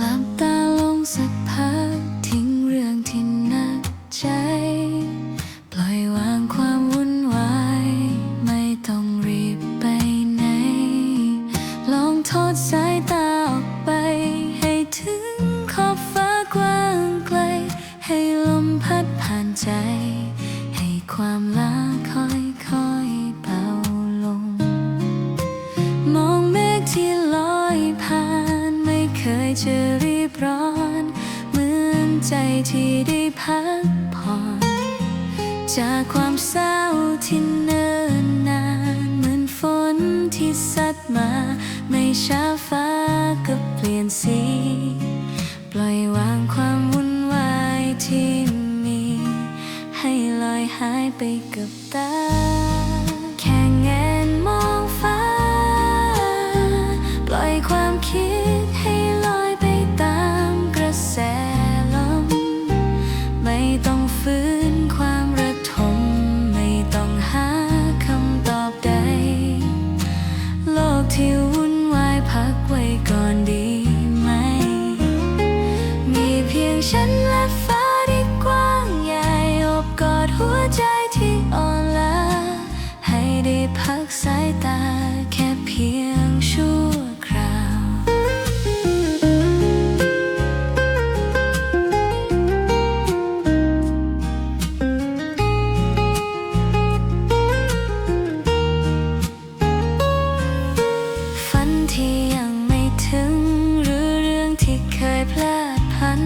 หลับตาลงสักพักทิ้งเรื่องที่นักใจ ปล่อยวางความวุ่นวาย ไม่ต้องรีบไปไหน ลองทอดสายตาออกไป ให้ถึงขอบฟ้ากว้างไกล ให้ลมพัดผ่านใจ ให้ความ จะรีบร้อน เหมือนใจที่ได้พักผ่อน จากความเศร้าที่เนิ่นนาน เหมือนฝนที่ซัดมา ไม่ช้าฟ้าก็เปลี่ยนสี ปล่อยวางความวุ่นวายที่มี ให้ลอยหายไปกับตา ที่วุ่นวายพักไว้ก่อนดีไหม มีเพียงฉันและฟ้าที่กว้างใหญ่อบกอดหัวใจที่อ่อนล้าให้ได้พักสายตาัน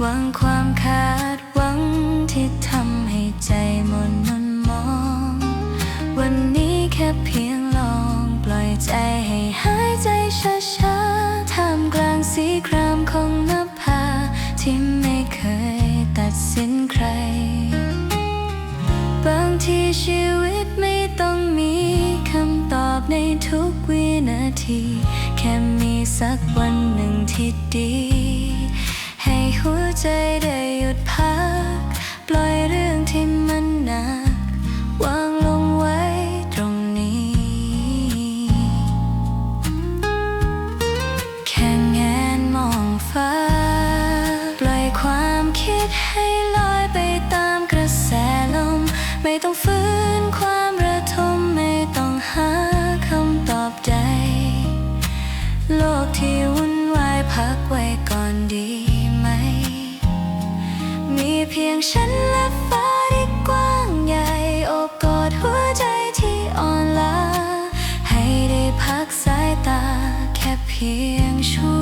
หวังความคาดหวังที่ทำให้ใจหมนมันมอง วันนี้แค่เพียงลองปล่อยใจให้หายใจช้าๆท่ามกลางสีครามของนภาที่ไม่เคยตัดสินใคร บางทีชีวิตไม่ต้องมีคำตอบในทุกวินาที แค่มีสักวันหนึ่งที่ดี หัวใจได้หยุดพัก ปล่อยเรื่องที่มันหนัก วางลงไว้ตรงนี้ แค่แงนมองฟ้า ปล่อยความคิดให้ลอยไปตามกระแสลม ไม่ต้องฟื้นความระทมไม่ต้องหาคำตอบใด โลกที่วุ่นวายพักไว้ เพียงฉันและฟ้าที่กว้างใหญ่โอบกอดหัวใจที่อ่อนล้าให้ได้พักสายตาแค่เพียงชั่ว